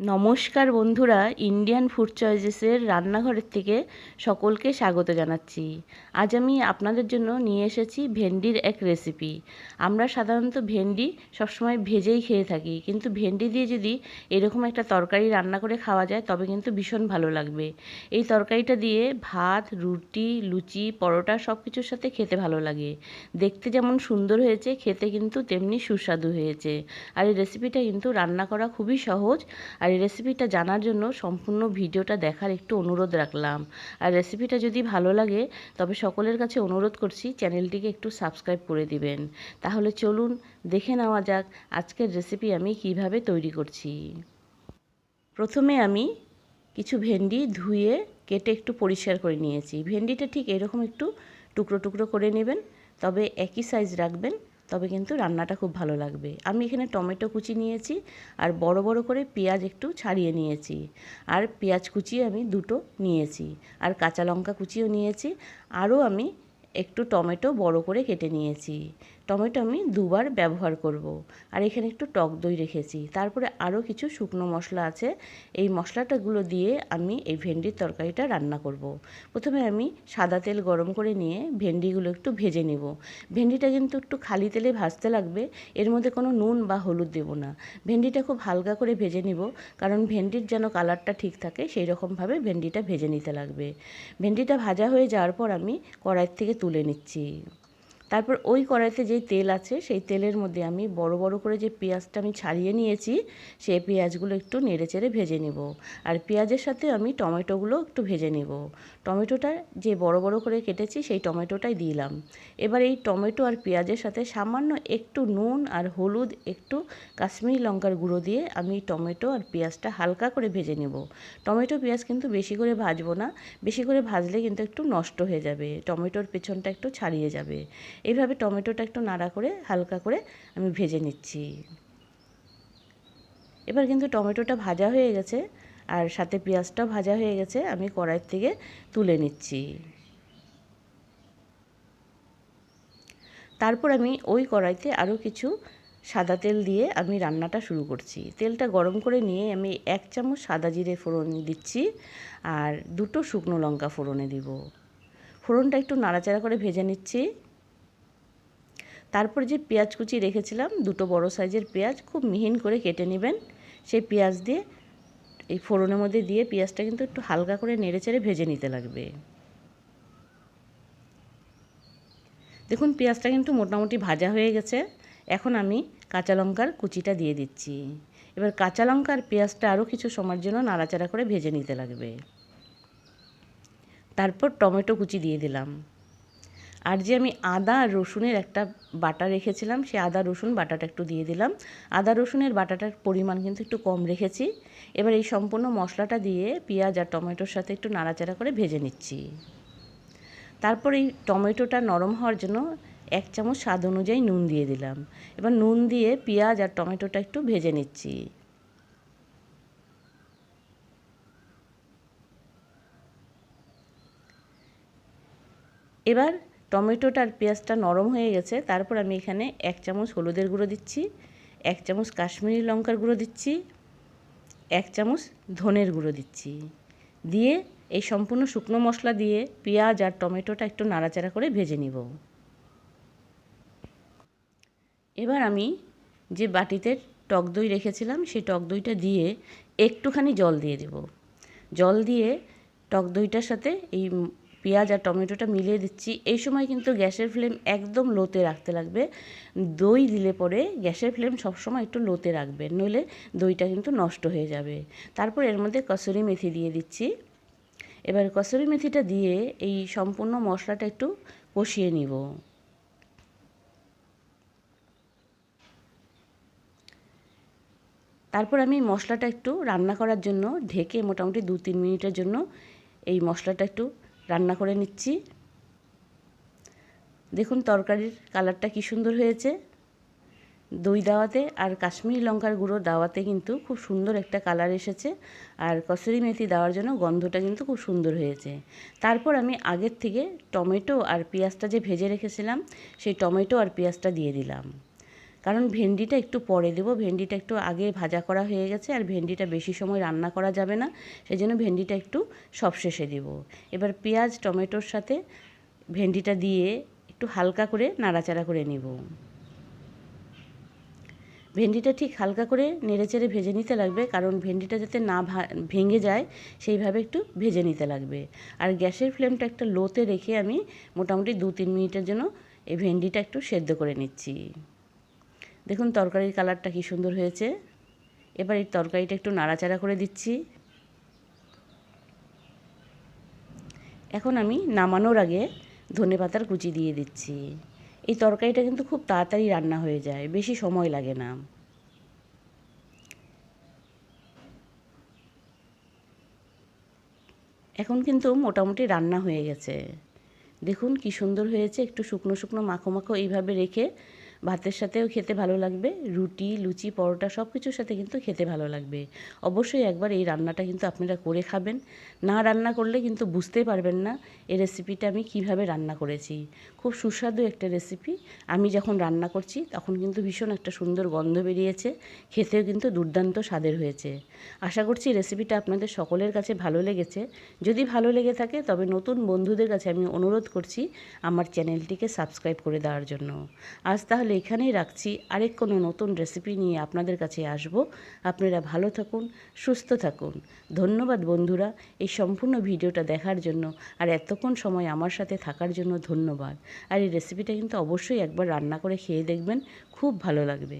নমস্কার বন্ধুরা Indian food চয়েসেসের রান্নাঘরের থেকে সকলকে স্বাগত জানাচ্ছি। আজ আমি আপনাদের জন্য নিয়ে এসেছি ভেন্ডির এক রেসিপি আমরা সাধারণত ভেন্ডি সবসময় ভেজেই খেয়ে থাকি, কিন্তু ভেন্ডি দিয়ে যদি এরকম একটা তরকারি রান্না করে খাওয়া যায়, তবে কিন্তু ভীষণ ভালো লাগবে। এই তরকারিটা দিয়ে ভাত, রুটি, লুচি, পরোটা সব কিছুর সাথে খেতে ভালো লাগে। দেখতে যেমন সুন্দর হয়েছে, খেতে কিন্তু তেমনি সুস্বাদু হয়েছে। আর এই রেসিপিটা কিন্তু রান্না করা খুবই সহজ, আর আর এই রেসিপিটা জানার জন্য সম্পূর্ণ ভিডিওটা দেখার একটু অনুরোধ রাখলাম। আর রেসিপিটা যদি ভালো লাগে, তবে সকলের কাছে অনুরোধ করছি চ্যানেলটিকে একটু সাবস্ক্রাইব করে দিবেন। তাহলে চলুন দেখে নেওয়া যাক আজকের রেসিপি আমি কীভাবে তৈরি করছি। প্রথমে আমি কিছু ভেন্ডি ধুয়ে কেটে একটু পরিষ্কার করে নিয়েছি। ভেন্ডিটা ঠিক এরকম একটু টুকরো টুকরো করে নেবেন, তবে একই সাইজ রাখবেন। তবে কিন্তু রান্নাটা খুব ভালো লাগবে। আমি এখানে টমেটো কুচি নিয়েছি আর বড় বড় করে পেঁয়াজ একটু ছাড়িয়ে নিয়েছি। আর পেঁয়াজ কুচি আমি দুটো নিয়েছি। আর কাঁচা লঙ্কা কুচিও নিয়েছি। আরও আমি একটু টমেটো বড় করে কেটে নিয়েছি। টমেটো আমি দুবার ব্যবহার করব। আর এখানে একটু টক দই রেখেছি। তারপরে আরও কিছু শুকনো মশলা আছে। এই মশলাটাগুলো দিয়ে আমি এই ভেন্ডির তরকারিটা রান্না করব। প্রথমে আমি সাদা তেল গরম করে নিয়ে ভেন্ডিগুলো একটু ভেজে নেব। ভেন্ডিটা কিন্তু একটু খালি তেলে ভাজতে লাগবে। এর মধ্যে কোনো নুন বা হলুদ দেব না। ভেন্ডিটা খুব হালকা করে ভেজে নিব। কারণ ভেন্ডির যেন কালারটা ঠিক থাকে সেই রকমভাবে ভেন্ডিটা ভেজে নিতে লাগবে। ভেন্ডিটা ভাজা হয়ে যাওয়ার পর আমি কড়াইয়ের থেকে তুলে নিচ্ছি। তারপর ওই কড়াইতে যেই তেল আছে, সেই তেলের মধ্যে আমি বড় বড় করে যে পেঁয়াজটা আমি ছাড়িয়ে নিয়েছি সেই পেঁয়াজগুলো একটু নেড়ে চেড়ে ভেজে নেব। আর পেঁয়াজের সাথে আমি টমেটোগুলো একটু ভেজে নেব। টমেটোটা যে বড় বড় করে কেটেছি, সেই টমেটোটাই দিলাম। এবার এই টমেটো আর পেঁয়াজের সাথে সামান্য একটু নুন আর হলুদ, একটু কাশ্মীরি লঙ্কার গুঁড়ো দিয়ে আমি টমেটো আর পেঁয়াজটা হালকা করে ভেজে নেব। টমেটো, পেঁয়াজ কিন্তু বেশি করে ভাজবো না, বেশি করে ভাজলে কিন্তু একটু নষ্ট হয়ে যাবে, টমেটোর পেছনটা একটু ছাড়িয়ে যাবে। এইভাবে টমেটোটা একটু নাড়া করে, হালকা করে আমি ভেজে নিচ্ছি। এবার কিন্তু টমেটোটা ভাজা হয়ে গেছে আর সাথে পেঁয়াজটাও ভাজা হয়ে গেছে, আমি কড়াইয়ের থেকে তুলে নিচ্ছি। তারপর আমি ওই কড়াইতে আরও কিছু সাদা তেল দিয়ে আমি রান্নাটা শুরু করছি। তেলটা গরম করে নিয়ে আমি এক চামচ সাদা জিরে ফোড়ন দিচ্ছি আর দুটো শুকনো লঙ্কা ফোড়নে দিব। ফোড়নটা একটু নাড়াচাড়া করে ভেজে নিচ্ছি। তারপর যে পেঁয়াজ কুচি রেখেছিলাম, দুটো বড় সাইজের পেঁয়াজ খুব মিহিন করে কেটে নেবেন। সেই পেঁয়াজ দিয়ে, এই ফোড়নের মধ্যে দিয়ে পেঁয়াজটা কিন্তু একটু হালকা করে নেড়ে চেড়ে ভেজে নিতে লাগবে। দেখুন, পেঁয়াজটা কিন্তু মোটামুটি ভাজা হয়ে গেছে। এখন আমি কাঁচা লঙ্কার কুচিটা দিয়ে দিচ্ছি। এবার কাঁচা লঙ্কার পেঁয়াজটা আরও কিছু সময়ের জন্য নাড়াচাড়া করে ভেজে নিতে লাগবে। তারপর টমেটো কুচি দিয়ে দিলাম। আর যে আমি আদা আর রসুনের একটা বাটা রেখেছিলাম, সেই আদা রসুন বাটাটা একটু দিয়ে দিলাম। আদা রসুনের বাটাটার পরিমাণ কিন্তু একটু কম রেখেছি। এবার এই সম্পূর্ণ মশলাটা দিয়ে পেঁয়াজ আর টমেটোর সাথে একটু নাড়াচাড়া করে ভেজে নিচ্ছি। তারপর এই টমেটোটা নরম হওয়ার জন্য এক চামচ স্বাদ অনুযায়ী নুন দিয়ে দিলাম। এবার নুন দিয়ে পেঁয়াজ আর টমেটোটা একটু ভেজে নিচ্ছি। এবার টমেটোটা আর পেঁয়াজটা নরম হয়ে গেছে। তারপর আমি এখানে এক চামচ হলুদের গুঁড়ো দিচ্ছি, এক চামচ কাশ্মীরি লঙ্কার গুঁড়ো দিচ্ছি, এক চামচ ধনের গুঁড়ো দিচ্ছি। দিয়ে এই সম্পূর্ণ শুকনো মশলা দিয়ে পেঁয়াজ আর টমেটোটা একটু নাড়াচাড়া করে ভেজে নিব। এবার আমি যে বাটিতে টক দই রেখেছিলাম, সেই টক দইটা দিয়ে একটুখানি জল দিয়ে দেব। জল দিয়ে টক দইটার সাথে এই পেঁয়াজ আর টমেটোটা মিলিয়ে দিচ্ছি। এই সময় কিন্তু গ্যাসের ফ্লেম একদম লোতে রাখতে লাগবে। দই দিলে পরে গ্যাসের ফ্লেম সবসময় একটু লোতে রাখবে, নইলে দইটা কিন্তু নষ্ট হয়ে যাবে। তারপর এর মধ্যে কসুরি মেথি দিয়ে দিচ্ছি। এবার কসুরি মেথিটা দিয়ে এই সম্পূর্ণ মশলাটা একটু কষিয়ে নিব। তারপর আমি মশলাটা একটু রান্না করার জন্য ঢেকে মোটামুটি দু তিন মিনিটের জন্য এই মশলাটা একটু রান্না করে নিচ্ছি। দেখুন তরকারির কালারটা কি সুন্দর হয়েছে। দই দাওয়াতে আর কাশ্মীরি লঙ্কার গুঁড়ো দাওয়াতে কিন্তু খুব সুন্দর একটা কালার এসেছে। আর কসুরি মেথি দেওয়ার জন্য গন্ধটা কিন্তু খুব সুন্দর হয়েছে। তারপর আমি আগের থেকে টমেটো আর পেঁয়াজটা যে ভেজে রেখেছিলাম, সেই টমেটো আর পেঁয়াজটা দিয়ে দিলাম। কারণ ভেন্ডিটা একটু পরে দেবো। ভেন্ডিটা একটু আগে ভাজা করা হয়ে গেছে আর ভেন্ডিটা বেশি সময় রান্না করা যাবে না সেই জন্য ভেন্ডিটা একটু সবশেষে দেব। এবার পেঁয়াজ, টমেটোর সাথে ভেন্ডিটা দিয়ে একটু হালকা করে নাড়াচাড়া করে নেব। ভেন্ডিটা ঠিক হালকা করে নেড়েচেড়ে ভেজে নিতে লাগবে, কারণ ভেন্ডিটা যাতে না ভেঙে যায়, সেইভাবে একটু ভেজে নিতে লাগবে। আর গ্যাসের ফ্লেমটা একটা লোতে রেখে আমি মোটামুটি দু তিন মিনিটের জন্য এই ভেন্ডিটা একটু সেদ্ধ করে নিচ্ছি। দেখুন তরকারির কালারটা কি সুন্দর হয়েছে। এবার এই তরকারিটা একটু নাড়াচাড়া করে দিচ্ছি। এখন আমি নামানোর আগে ধনে পাতার কুচি দিয়ে দিচ্ছি। এই তরকারিটা কিন্তু খুব তাড়াতাড়ি রান্না হয়ে যায়, বেশি সময় লাগে না। এখন কিন্তু মোটামুটি রান্না হয়ে গেছে। দেখুন কি সুন্দর হয়েছে, একটু শুকনো শুকনো মাখো মাখো এইভাবে রেখে ভাতের সাথেও খেতে ভালো লাগবে, রুটি, লুচি, পরোটা সব কিছুর সাথে কিন্তু খেতে ভালো লাগবে। অবশ্যই একবার এই রান্নাটা কিন্তু আপনারা করে খাবেন। না রান্না করলে কিন্তু বুঝতেই পারবেন না এই রেসিপিটা আমি কীভাবে রান্না করেছি। খুব সুস্বাদু একটা রেসিপি আমি যখন রান্না করছি তখন কিন্তু ভীষণ একটা সুন্দর গন্ধ বেরিয়েছে, খেতেও কিন্তু দুর্দান্ত স্বাদের হয়েছে। আশা করছি রেসিপিটা আপনাদের সকলের কাছে ভালো লেগেছে। যদি ভালো লেগে থাকে তবে নতুন বন্ধুদের কাছে আমি অনুরোধ করছি আমার চ্যানেলটিকে সাবস্ক্রাইব করে দেওয়ার জন্য। আজ তাহলে তাহলে এখানেই রাখছি। আরেক কোনো নতুন রেসিপি নিয়ে আপনাদের কাছে আসব। আপনারা ভালো থাকুন, সুস্থ থাকুন। ধন্যবাদ বন্ধুরা এই সম্পূর্ণ ভিডিওটা দেখার জন্য। আর এতক্ষণ সময় আমার সাথে থাকার জন্য ধন্যবাদ। আর এই রেসিপিটা কিন্তু অবশ্যই একবার রান্না করে খেয়ে দেখবেন, খুব ভালো লাগবে।